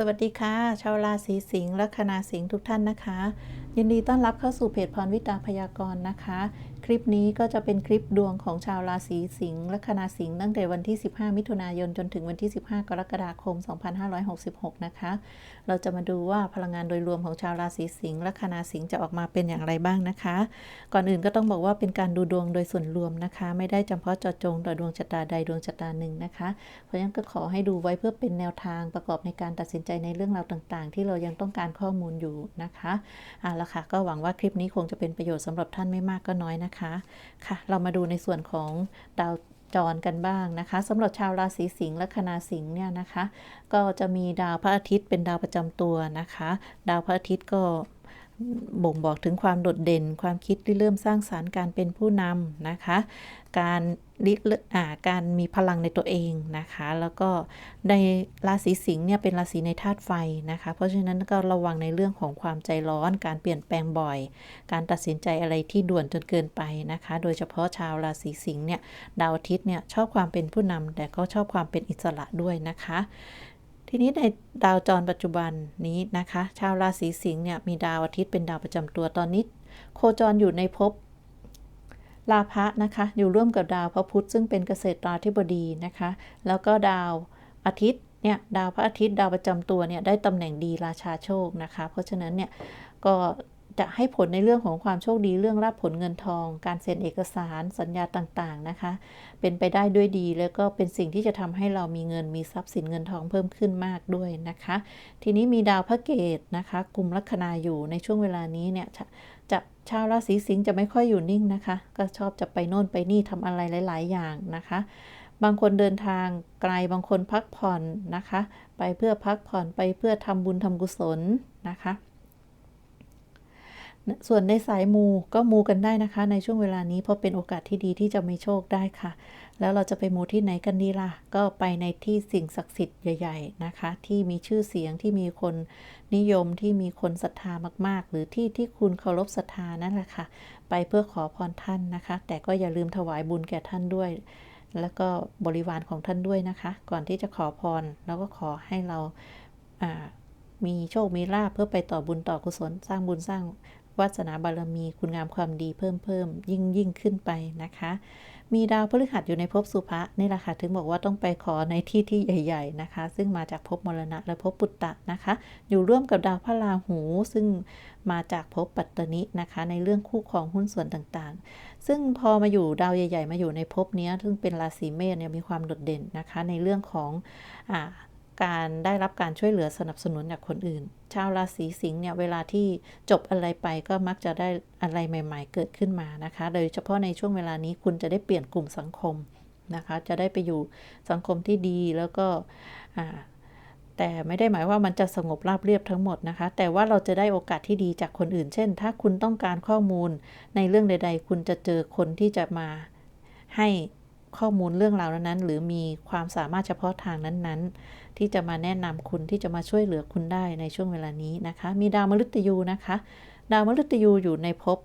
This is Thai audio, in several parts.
สวัสดีค่ะ ชาวราศีสิงห์และคณาสิงห์ทุกท่านนะคะ ยินดีต้อนรับเข้าสู่เพจพรวิตาพยากรณ์นะคะ ลิปนี้ก็จะเป็นคลิปดวงของชาวราศีสิงห์ละคณาสิงห์ตั้งแต่วันที่ 15 มิถุนายนจนถึงวันที่ 15 กรกฎาคม 2566 นะคะ เราจะมาดูว่าพลังงานโดยรวมของชาวราศีสิงห์ละคณาสิงห์จะออกมาเป็นอย่างไรบ้างนะคะ ก่อนอื่นก็ต้องบอกว่าเป็นการดูดวงโดยส่วนรวมนะคะ ไม่ได้จำเพาะเจาะจงต่อดวงชะตาใดดวงชะตาหนึ่งนะคะ เพราะฉะนั้นก็ขอให้ดูไว้เพื่อเป็นแนวทางประกอบในการตัดสินใจในเรื่องราวต่าง ๆ ที่เรายังต้องการข้อมูลอยู่นะคะเอาละค่ะก็หวังว่าคลิปนี้คงจะเป็นประโยชน์สำหรับท่านไม่มากก็น้อยนะคะค่ะ เรามาดูในส่วนของดาวจรกันบ้างนะคะสำหรับชาวราศีสิงห์และคณาสิงห์เนี่ยนะคะ ก็จะมีดาวพระอาทิตย์เป็นดาวประจำตัวนะคะ ดาวพระอาทิตย์ก็ บ่งบอกถึงความโดดเด่น ความคิดที่เริ่มสร้างสารรค์การเป็นผู้นำนะคะ การริอ่าการมีพลังในตัวเองนะคะ แล้วก็ในราศีสิงห์เนี่ยเป็นราศีในธาตุไฟนะคะ เพราะฉะนั้นก็ระวังในเรื่องของความใจร้อน การเปลี่ยนแปลงบ่อย การตัดสินใจอะไรที่ด่วนจนเกินไปนะคะ โดยเฉพาะชาวราศีสิงห์เนี่ยดาวอาทิตย์เนี่ยชอบความเป็นผู้นำแต่ก็ชอบความเป็นอิสระด้วยนะคะ ทีนี้ในดาวจรปัจจุบันนี้นะคะ ชาวราศีสิงห์เนี่ยมีดาวอาทิตย์เป็นดาวประจำตัวตอนนี้ โคจรอยู่ในภพลาภะนะคะ อยู่ร่วมกับดาวพระพุธซึ่งเป็นเกษตราธิบดีนะคะ แล้วก็ดาวอาทิตย์เนี่ยดาวพระอาทิตย์ดาวประจำตัวเนี่ยได้ตำแหน่งดีราชาโชคนะคะ เพราะฉะนั้นเนี่ยก็ จะให้ผลในเรื่องของความโชคดีเรื่องรับผลเงินทอง การเซ็นเอกสารสัญญาต่างๆนะคะ เป็นไปได้ด้วยดี แล้วก็เป็นสิ่งที่จะทำให้เรามีเงินมีทรัพย์สินเงินทองเพิ่มขึ้นมากด้วยนะคะ ทีนี้มีดาวพระเกตนะคะกลุ่มลัคนาอยู่ในช่วงเวลานี้เนี่ยจะชาวราศีสิงห์จะไม่ค่อยอยู่นิ่งนะคะ ก็ชอบจะไปโน่นไปนี่ทำอะไรหลาย ๆ อย่างนะคะ บางคนเดินทางไกลบางคนพักผ่อนนะคะ ไปเพื่อพักผ่อนไปเพื่อทำบุญทำกุศลนะคะ ส่วนในสายมูก็มูกันได้นะคะ ในช่วงเวลานี้เพราะเป็นโอกาสที่ดีที่จะมีโชคได้ค่ะ แล้วเราจะไปมูที่ไหนกันดีล่ะ ก็ไปในที่สิ่งศักดิ์สิทธิ์ใหญ่ ๆนะคะ ที่มีชื่อเสียงที่มีคนนิยมที่มีคนศรัทธามากๆ หรือที่ที่คุณเคารพศรัทธานั่นแหละค่ะ ไปเพื่อขอพรท่านนะคะ แต่ก็อย่าลืมถวายบุญแก่ท่านด้วย แล้วก็บริวารของท่านด้วยนะคะ ก่อนที่จะขอพรแล้วก็ขอให้เราามีโชค มีลาภเพื่อไปต่อบุญต่อกุศลสร้างบุญสร้าง วาสนาบารมีคุณงามความดีเพิ่มเพิ่มยิ่งยิ่งขึ้นไปนะคะ มีดาวพฤหัสอยู่ในภพสุภะนี่แหละค่ะถึงบอกว่าต้องไปขอในที่ที่ใหญ่ ๆนะคะ ซึ่งมาจากภพมรณะและภพปุตตะนะคะ อยู่ร่วมกับดาวพระราหู ซึ่งมาจากภพปัตตนินะคะ ในเรื่องคู่ของหุ้นส่วนต่างๆ ซึ่งพอมาอยู่ดาวใหญ่ ๆ มาอยู่ในภพนี้ซึ่งเป็นราศีเมษเนี่ยมีความโดดเด่นนะคะ ในเรื่องของอ่า การได้รับการช่วยเหลือสนับสนุนจากคนอื่น ชาวราศีสิงห์เนี่ยเวลาที่จบอะไรไปก็มักจะได้อะไรใหม่ ๆ เกิดขึ้นมานะคะ โดยเฉพาะในช่วงเวลานี้คุณจะได้เปลี่ยนกลุ่มสังคมนะคะ จะได้ไปอยู่สังคมที่ดีแล้วก็แต่ไม่ได้หมายว่ามันจะสงบราบเรียบทั้งหมดนะคะ แต่ว่าเราจะได้โอกาสที่ดีจากคนอื่น เช่น ถ้าคุณต้องการข้อมูลในเรื่องใด ๆ คุณจะเจอคนที่จะมาให้ข้อมูลเรื่องราวนั้นหรือมีความสามารถเฉพาะทางนั้นๆ ที่จะมาแนะนำคุณที่จะมาช่วยเหลือคุณได้ในช่วงเวลานี้นะคะ มีดาวมฤตยูนะคะ ดาวมฤตยูอยู่ในภพ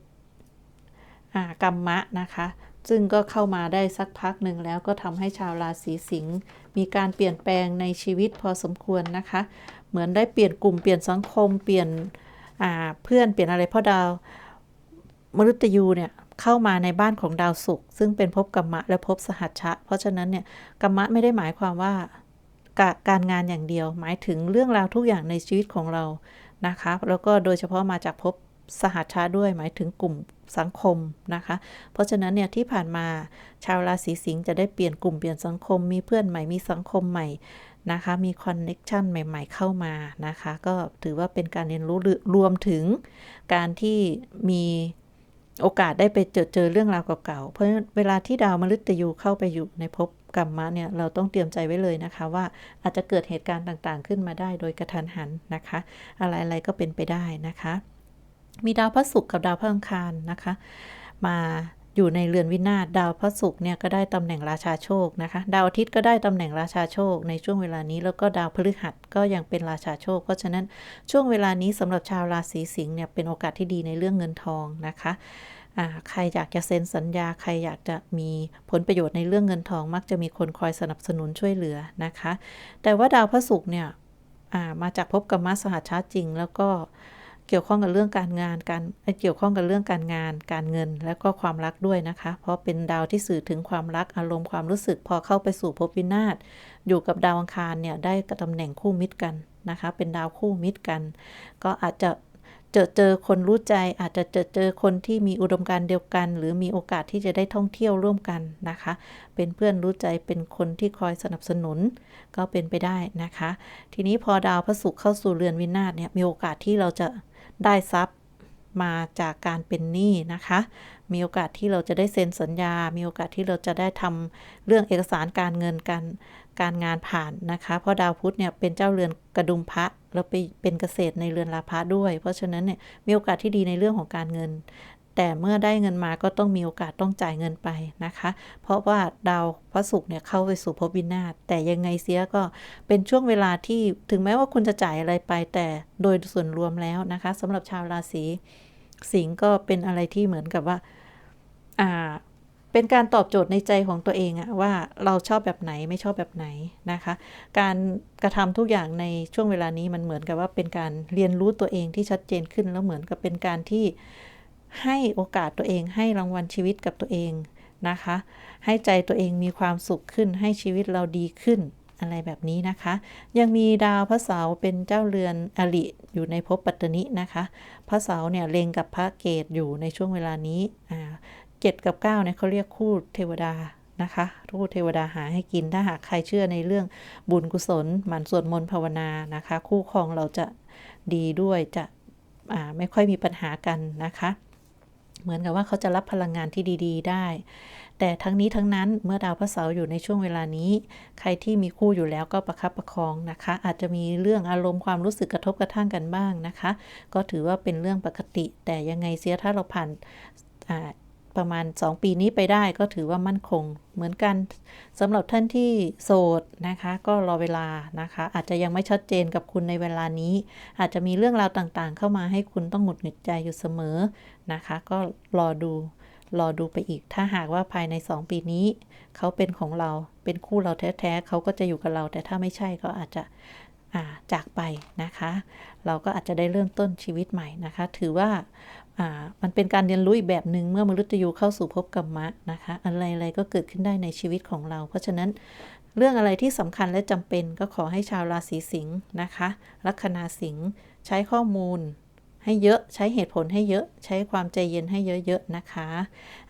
กรรมะนะคะ ซึ่งก็เข้ามาได้สักพักหนึ่งแล้วก็ทำให้ชาวราศีสิงห์มีการเปลี่ยนแปลงในชีวิตพอสมควรนะคะ เหมือนได้เปลี่ยนกลุ่มเปลี่ยนสังคมเปลี่ยนเพื่อนเปลี่ยนอะไรเพราะดาวมฤตยูเนี่ยเข้ามาในบ้านของดาวศุกร์ซึ่งเป็นภพกรรมะและภพสหัชชะ เพราะฉะนั้นเนี่ยกรรมะไม่ได้หมายความว่า การงานอย่างเดียว หมายถึงเรื่องราวทุกอย่างในชีวิตของเรานะคะ แล้วก็โดยเฉพาะมาจากภพสหัชชาด้วยหมายถึงกลุ่มสังคมนะคะ เพราะฉะนั้นเนี่ยที่ผ่านมาชาวราศีสิงห์จะได้เปลี่ยนกลุ่มเปลี่ยนสังคม มีเพื่อนใหม่มีสังคมใหม่นะคะ มีคอนเน็กชันใหม่ ๆ เข้ามานะคะ ก็ถือว่าเป็นการเรียนรู้รวมถึงการที่มีโอกาสได้ไปเจอเจอเรื่องราวเก่าๆ เพราะเวลาที่ดาวมฤตยูเข้าไปอยู่ในภพ กรรมะเนี่ยเราต้องเตรียมใจไว้เลยนะคะว่าอาจจะเกิดเหตุการณ์ต่างๆ ขึ้นมาได้โดยกระทันหันนะคะ อะไรๆก็เป็นไปได้นะคะ มีดาวพระศุกร์กับดาวพระอังคารนะคะ มาอยู่ในเรือนวินาศดาวพระศุกร์เนี่ยก็ได้ตำแหน่งราชาโชคนะคะ ดาวอาทิตย์ก็ได้ตำแหน่งราชาโชค ในช่วงเวลานี้แล้วก็ดาวพฤหัสก็ยังเป็นราชาโชค เพราะฉะนั้นช่วงเวลานี้สำหรับชาวราศีสิงห์เนี่ยเป็นโอกาสที่ดีในเรื่องเงินทองนะคะ ใครอยากจะเซ็นสัญญา ใครอยากจะมีผลประโยชน์ในเรื่องเงินทอง มักจะมีคนคอยสนับสนุนช่วยเหลือนะคะ แต่ว่าดาวพระศุกร์เนี่ยมาจากภพกรรมสหัชชาจริง แล้วก็เกี่ยวข้องกับเรื่องการงานการเกี่ยวข้องกับเรื่องการงาน การเงิน และก็ความรักด้วยนะคะ เพราะเป็นดาวที่สื่อถึงความรักอารมณ์ความรู้สึก พอเข้าไปสู่ภพวินาศอยู่กับดาวอังคารเนี่ยได้ตำแหน่งคู่มิตรกันนะคะ เป็นดาวคู่มิตรกัน ก็อาจจะ เจอเจอคนรู้ใจอาจจะเจอเจอคนที่มีอุดมการณ์เดียวกัน หรือมีโอกาสที่จะได้ท่องเที่ยวร่วมกันนะคะ เป็นเพื่อนรู้ใจเป็นคนที่คอยสนับสนุนก็เป็นไปได้นะคะ ทีนี้พอดาวพระศุกร์เข้าสู่เรือนวินาศเนี่ยมีโอกาสที่เราจะได้ทรัพย์มาจากการเป็นหนี้นะคะมีโอกาสที่เราจะได้เซ็นสัญญา มีโอกาสที่เราจะได้ทำเรื่องเอกสารการเงินการการงานผ่านนะคะ เพราะดาวพุธเนี่ยเป็นเจ้าเรือนกระดุมพระแล้วไปเป็นเกษตรในเรือนลาภะด้วย เพราะฉะนั้นเนี่ยมีโอกาสที่ดีในเรื่องของการเงิน แต่เมื่อได้เงินมาก็ต้องมีโอกาสต้องจ่ายเงินไปนะคะ เพราะว่าดาวพระศุกร์เนี่ยเข้าไปสู่ภพวินาศแต่ยังไงเสียก็เป็นช่วงเวลาที่ถึงแม้ว่าคุณจะจ่ายอะไรไป แต่โดยส่วนรวมแล้วนะคะสำหรับชาวราศี สิงก็เป็นอะไรที่เหมือนกับว่า อ่า เป็นการตอบโจทย์ในใจของตัวเองอะว่าเราชอบแบบไหนไม่ชอบแบบไหนนะคะ การกระทำทุกอย่างในช่วงเวลานี้มันเหมือนกับว่าเป็นการเรียนรู้ตัวเองที่ชัดเจนขึ้นแล้วเหมือนกับเป็นการที่ให้โอกาสตัวเองให้รางวัลชีวิตกับตัวเองนะคะ ให้ใจตัวเองมีความสุขขึ้นให้ชีวิตเราดีขึ้นอะไรแบบนี้นะคะ ยังมีดาวพระเสาร์เป็นเจ้าเรือนอริอยู่ในภพปัตตนินะคะ พระเสาร์เนี่ยเลงกับพระเกตอยู่ในช่วงเวลานี้อ่าเจ็ดกับ9เนี่ยเขาเรียกคู่เทวดานะคะคู่เทวดาหาให้กินถ้าหากใครเชื่อในเรื่องบุญกุศลหมั่นสวดมนต์ภาวนานะคะ คู่ครองเราจะดีด้วยจะไม่ค่อยมีปัญหากันนะคะ เหมือนกับว่าเขาจะรับพลังงานที่ดี ๆ ได้ แต่ทั้งนี้ทั้งนั้นเมื่อดาวพระเสาร์อยู่ในช่วงเวลานี้ ใครที่มีคู่อยู่แล้วก็ประคับประคองนะคะ อาจจะมีเรื่องอารมณ์ความรู้สึกกระทบกระทั่งกันบ้างนะคะ ก็ถือว่าเป็นเรื่องปกติ แต่ยังไงเสียถ้าเราผ่าน ประมาณ 2 ปีนี้ไปได้ก็ถือว่ามั่นคง เหมือนกันสำหรับท่านที่โสดนะคะ ก็รอเวลานะคะ อาจจะยังไม่ชัดเจนกับคุณในเวลานี้ อาจจะมีเรื่องราวต่างๆ เข้ามาให้คุณต้องหงุดหงิดใจอยู่เสมอนะคะ ก็รอดูรอดูไปอีก ถ้าหากว่าภายใน 2 ปีนี้ เขาเป็นของเราเป็นคู่เราแท้ๆเขาก็จะอยู่กับเรา แต่ถ้าไม่ใช่ก็อาจจะจากไปนะคะ เราก็อาจจะได้เริ่มต้นชีวิตใหม่นะคะ ถือว่า มันเป็นการเรียนรู้อีกแบบหนึ่งเมื่อมฤตยูเข้าสู่ภพกรรมะนะคะ อะไรๆก็เกิดขึ้นได้ในชีวิตของเรา เพราะฉะนั้นเรื่องอะไรที่สำคัญและจำเป็นก็ขอให้ชาวราศีสิงห์นะคะลัคนาสิงห์ใช้ข้อมูลให้เยอะใช้เหตุผลให้เยอะใช้ความใจเย็นให้เยอะๆนะคะ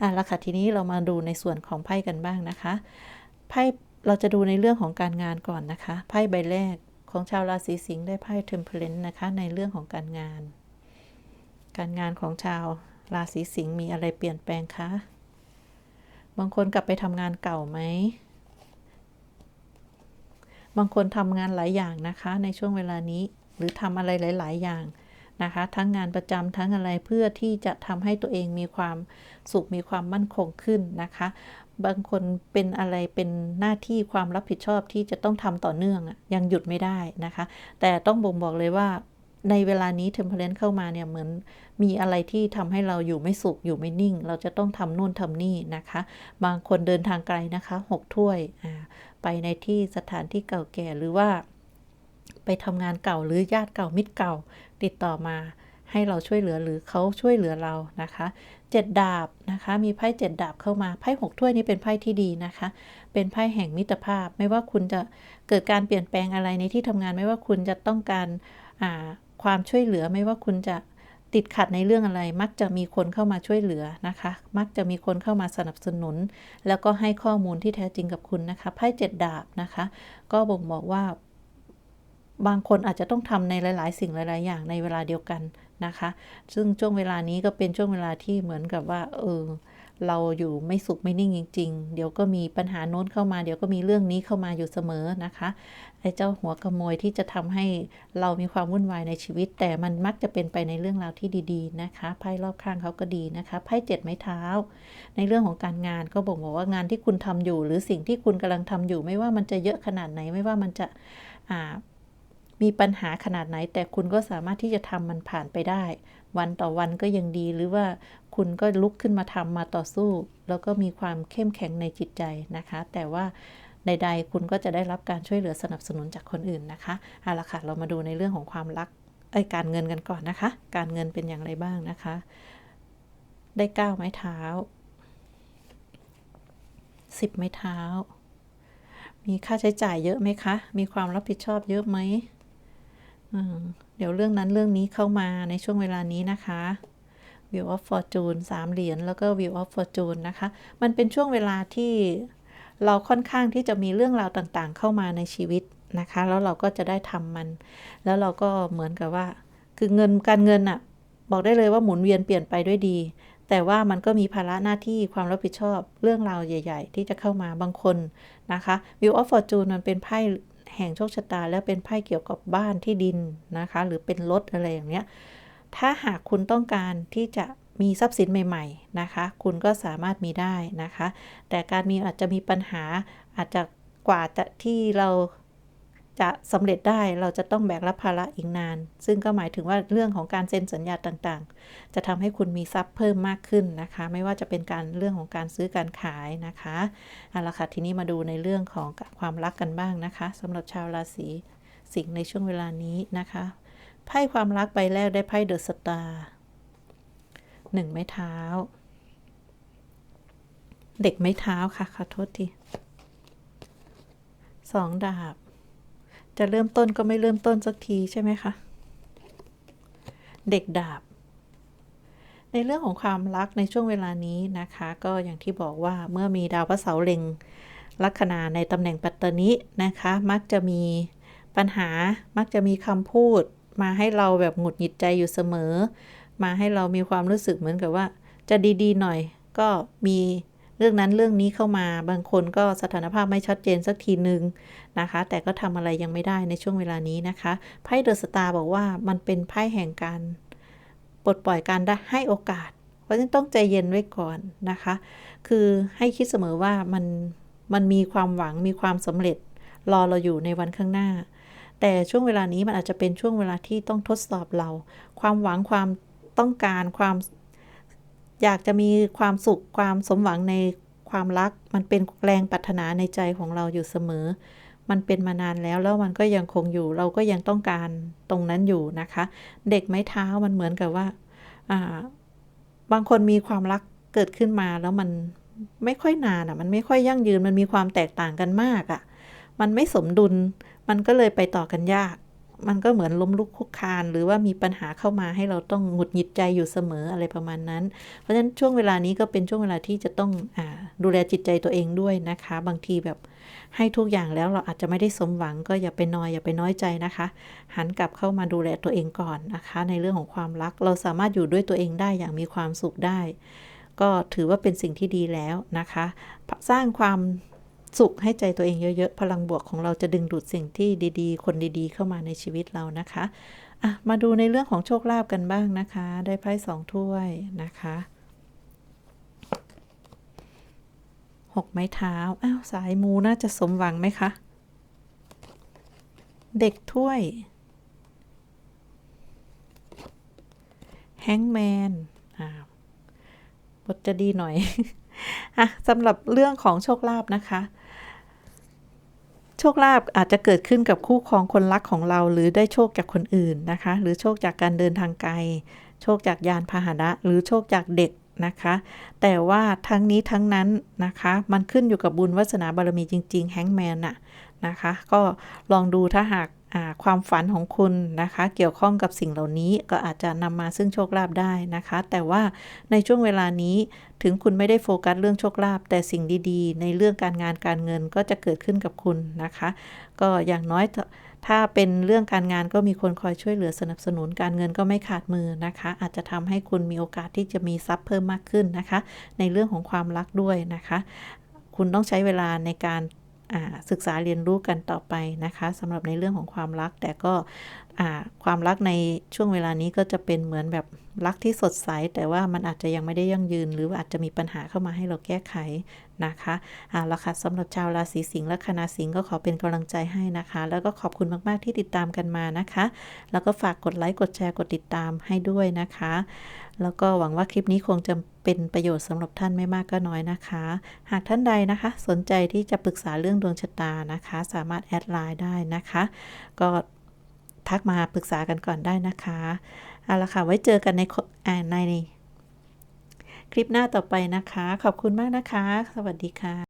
อะแล้วค่ะทีนี้เรามาดูในส่วนของไพ่กันบ้างนะคะไพ่เราจะดูในเรื่องของการงานก่อนนะคะ ไพ่ใบแรกของชาวราศีสิงห์ได้ไพ่เทมเพลนนะคะในเรื่องของการงาน การงานของชาวราศีสิงห์มีอะไรเปลี่ยนแปลงคะ บางคนกลับไปทำงานเก่าไหม บางคนทำงานหลายอย่างนะคะ ในช่วงเวลานี้ หรือทำอะไรหลาย ๆ อย่างนะคะ ทั้งงานประจำทั้งอะไรเพื่อที่จะทำให้ตัวเองมีความสุขมีความมั่นคงขึ้นนะคะ บางคนเป็นอะไรเป็นหน้าที่ความรับผิดชอบที่จะต้องทำต่อเนื่องยังหยุดไม่ได้นะคะ แต่ต้องบ่งบอกเลยว่า ในเวลานี้เทมเพลนเข้ามาเนี่ยเหมือนมีอะไรที่ทำให้เราอยู่ไม่สุขอยู่ไม่นิ่ง เราจะต้องทำนู่นทำนี่นะคะ บางคนเดินทางไกลนะคะหกถ้วยไปในที่สถานที่เก่าแก่หรือว่า ไปทำงานเก่าหรือญาติเก่ามิตรเก่า ติดต่อมาให้เราช่วยเหลือหรือเขาช่วยเหลือเรานะคะเจ็ดดาบนะคะ มีไพ่เจ็ดดาบเข้ามาไพ่หกถ้วยนี้เป็นไพ่ที่ดีนะคะ เป็นไพ่แห่งมิตรภาพ ไม่ว่าคุณจะเกิดการเปลี่ยนแปลงอะไรในที่ทำงาน ไม่ว่าคุณจะต้องการ ความช่วยเหลือไม่ว่าคุณจะติดขัดในเรื่องอะไร มักจะมีคนเข้ามาช่วยเหลือนะคะ มักจะมีคนเข้ามาสนับสนุน แล้วก็ให้ข้อมูลที่แท้จริงกับคุณนะคะไพ่เจ็ดดาบนะคะ ก็บ่งบอกว่า บางคนอาจจะต้องทำในหลาย ๆ สิ่งหลาย ๆ อย่างในเวลาเดียวกันนะคะ ซึ่งช่วงเวลานี้ก็เป็นช่วงเวลาที่เหมือนกับว่าเออ เราอยู่ไม่สุขไม่นิ่งจริง ๆ เดี๋ยวก็มีปัญหาโน้นเข้ามา เดี๋ยวก็มีเรื่องนี้เข้ามาอยู่เสมอนะคะไอ้เจ้าหัวขโมยที่จะทำให้เรามีความวุ่นวายในชีวิต แต่มันมักจะเป็นไปในเรื่องราวที่ดีๆนะคะไพ่รอบข้างเขาก็ดีนะคะไพ่เจ็ดไม้เท้า ในเรื่องของการงานก็บอกบอกว่างานที่คุณทำอยู่ หรือสิ่งที่คุณกำลังทำอยู่ ไม่ว่ามันจะเยอะขนาดไหนไม่ว่ามันจะมีปัญหาขนาดไหน แต่คุณก็สามารถที่จะทำมันผ่านไปได้ วันต่อวันก็ยังดีหรือว่าคุณก็ลุกขึ้นมาทำมาต่อสู้ แล้วก็มีความเข้มแข็งในจิตใจนะคะ แต่ว่าใด ๆ คุณก็จะได้รับการช่วยเหลือสนับสนุนจากคนอื่นนะคะเอาละค่ะ เรามาดูในเรื่องของความรักไอ้การเงินกันก่อนนะคะ การเงินเป็นอย่างไรบ้างนะคะ ได้เก้าไม้เท้าสิบไม้เท้า มีค่าใช้จ่ายเยอะไหมคะ มีความรับผิดชอบเยอะไหม เดี๋ยวเรื่องนั้นเรื่องนี้เข้ามาในช่วงเวลานี้นะคะ Wheel of Fortune สามเหรียญแล้วก็ Wheel of Fortune นะคะ มันเป็นช่วงเวลาที่เราค่อนข้างที่จะมีเรื่องราวต่างๆ เข้ามาในชีวิตนะคะ แล้วเราก็จะได้ทำมัน แล้วเราก็เหมือนกับว่า คือเงินการเงินอะบอกได้เลยว่าหมุนเวียนเปลี่ยนไปด้วยดี แต่ว่ามันก็มีภาระหน้าที่ความรับผิดชอบเรื่องราวใหญ่ ๆ ที่จะเข้ามาบางคนนะคะ Wheel of Fortune มันเป็นไพ่ แห่งโชคชะตา แล้วเป็นไพ่เกี่ยวกับบ้านที่ดินนะคะ หรือเป็นรถอะไรอย่างเนี้ย ถ้าหากคุณต้องการที่จะมีทรัพย์สินใหม่ ๆ นะคะ คุณก็สามารถมีได้นะคะ แต่การมีอาจจะมีปัญหาอาจจะกว่าจะที่เรา จะสำเร็จได้เราจะต้องแบกรับภาระอีกนาน ซึ่งก็หมายถึงว่าเรื่องของการเซ็นสัญญาต่างๆ จะทำให้คุณมีทรัพย์เพิ่มมากขึ้นนะคะ ไม่ว่าจะเป็นการเรื่องของการซื้อการขายนะคะเอาละค่ะทีนี้มาดูในเรื่องของความรักกันบ้างนะคะสำหรับชาวราศีสิงห์ในช่วงเวลานี้นะคะไพ่ความรักใบแรกได้ไพ่เดอะสตาร์หนึ่งไม้เท้า เด็กไม้เท้าค่ะขอโทษทีสองดาบ จะเริ่มต้นก็ไม่เริ่มต้นสักทีใช่ไหมคะ เด็กดาบ ในเรื่องของความรักในช่วงเวลานี้นะคะ ก็อย่างที่บอกว่าเมื่อมีดาวพระเสาเล็งลัคนาในตำแหน่งปัตตนินะคะ มักจะมีปัญหามักจะมีคำพูด มาให้เราแบบหงุดหงิดใจอยู่เสมอ มาให้เรามีความรู้สึกเหมือนกับว่า จะดีๆหน่อย ก็มี เรื่องนั้นเรื่องนี้เข้ามาบางคนก็สถานภาพไม่ชัดเจนสักทีหนึ่งนะคะ แต่ก็ทำอะไรยังไม่ได้ในช่วงเวลานี้นะคะไพ่เดอะสตาร์บอกว่ามันเป็นไพ่แห่งการปลดปล่อยการได้ให้โอกาส เพราะฉะนั้นต้องใจเย็นไว้ก่อนนะคะ คือให้คิดเสมอว่ามันมันมีความหวังมีความสำเร็จรอเราอยู่ในวันข้างหน้า แต่ช่วงเวลานี้มันอาจจะเป็นช่วงเวลาที่ต้องทดสอบเรา ความหวังความต้องการความ อยากจะมีความสุขความสมหวังในความรัก มันเป็นแรงปรารถนาในใจของเราอยู่เสมอ มันเป็นมานานแล้วแล้วมันก็ยังคงอยู่ เราก็ยังต้องการตรงนั้นอยู่นะคะ เด็กไม้เท้ามันเหมือนกับว่าบางคนมีความรักเกิดขึ้นมาแล้วมันไม่ค่อยนานอะ มันไม่ค่อยยั่งยืน มันมีความแตกต่างกันมากอะ มันไม่สมดุล มันก็เลยไปต่อกันยาก มันก็เหมือนล้มลุกคุกคาน หรือว่ามีปัญหาเข้ามาให้เราต้องหงุดหงิดใจอยู่เสมออะไรประมาณนั้น เพราะฉะนั้นช่วงเวลานี้ก็เป็นช่วงเวลาที่จะต้องอดูแลจิตใจตัวเองด้วยนะคะ บางทีแบบให้ทุกอย่างแล้วเราอาจจะไม่ได้สมหวัง ก็อย่าไปนอยอย่าไปน้อยใจนะคะ หันกลับเข้ามาดูแลตัวเองก่อนนะคะ ในเรื่องของความรัก เราสามารถอยู่ด้วยตัวเองได้อย่างมีความสุขได้ ก็ถือว่าเป็นสิ่งที่ดีแล้วนะคะ สร้างความ สุขให้ใจตัวเองเยอะๆ พลังบวกของเราจะดึงดูดสิ่งที่ดีๆ คนดีๆ เข้ามาในชีวิตเรานะคะะมาดูในเรื่องของโชคลาภกันบ้างนะคะ ได้ไพ่สองถ้วยนะคะหกไม้เท้า อ้าว สายมูน่าจะสมหวังไหมคะ เด็กถ้วย แฮงแมนอ่าบทจะดีหน่อยอะสำหรับเรื่องของโชคลาภนะคะ โชคลาภอาจจะเกิดขึ้นกับคู่ครองคนรักของเรา หรือได้โชคจากคนอื่นนะคะ หรือโชคจากการเดินทางไกล โชคจากยานพาหนะ หรือโชคจากเด็กนะคะ แต่ว่าทั้งนี้ทั้งนั้นนะคะ มันขึ้นอยู่กับบุญวาสนาบารมีจริง ๆ แฮงแมนน่ะนะคะ ก็ลองดูถ้าหาก ความฝันของคุณนะคะ เกี่ยวข้องกับสิ่งเหล่านี้ก็อาจจะนำมาซึ่งโชคลาภได้นะคะ แต่ว่าในช่วงเวลานี้ถึงคุณไม่ได้โฟกัสเรื่องโชคลาภแต่สิ่งดีๆ ในเรื่องการงานการเงินก็จะเกิดขึ้นกับคุณนะคะ ก็อย่างน้อยถ้าเป็นเรื่องการงานก็มีคนคอยช่วยเหลือสนับสนุนการเงินก็ไม่ขาดมือนะคะ อาจจะทำให้คุณมีโอกาสที่จะมีทรัพย์เพิ่มมากขึ้นนะคะ ในเรื่องของความรักด้วยนะคะ คุณต้องใช้เวลาในการ ศึกษาเรียนรู้กันต่อไปนะคะสำหรับในเรื่องของความรัก แต่ก็ความรักในช่วงเวลานี้ก็จะเป็นเหมือนแบบรักที่สดใส แต่ว่ามันอาจจะยังไม่ได้ยั่งยืน หรือว่าอาจจะมีปัญหาเข้ามาให้เราแก้ไขนะคะเอาละค่ะสำหรับชาวราศีสิงห์และคณะสิงห์ก็ขอเป็นกำลังใจให้นะคะ แล้วก็ขอบคุณมาก ๆ ที่ติดตามกันมานะคะ แล้วก็ฝากกดไลค์กดแชร์กดติดตามให้ด้วยนะคะ แล้วก็หวังว่าคลิปนี้คงจะเป็นประโยชน์สำหรับท่านไม่มากก็น้อยนะคะ หากท่านใดนะคะ สนใจที่จะปรึกษาเรื่องดวงชะตานะคะ สามารถแอดไลน์ได้นะคะ ก็ทักมาปรึกษากันก่อนได้นะคะเอาละค่ะไว้เจอกันในอ่าใน คลิปหน้าต่อไปนะคะ ขอบคุณมากนะคะ สวัสดีค่ะ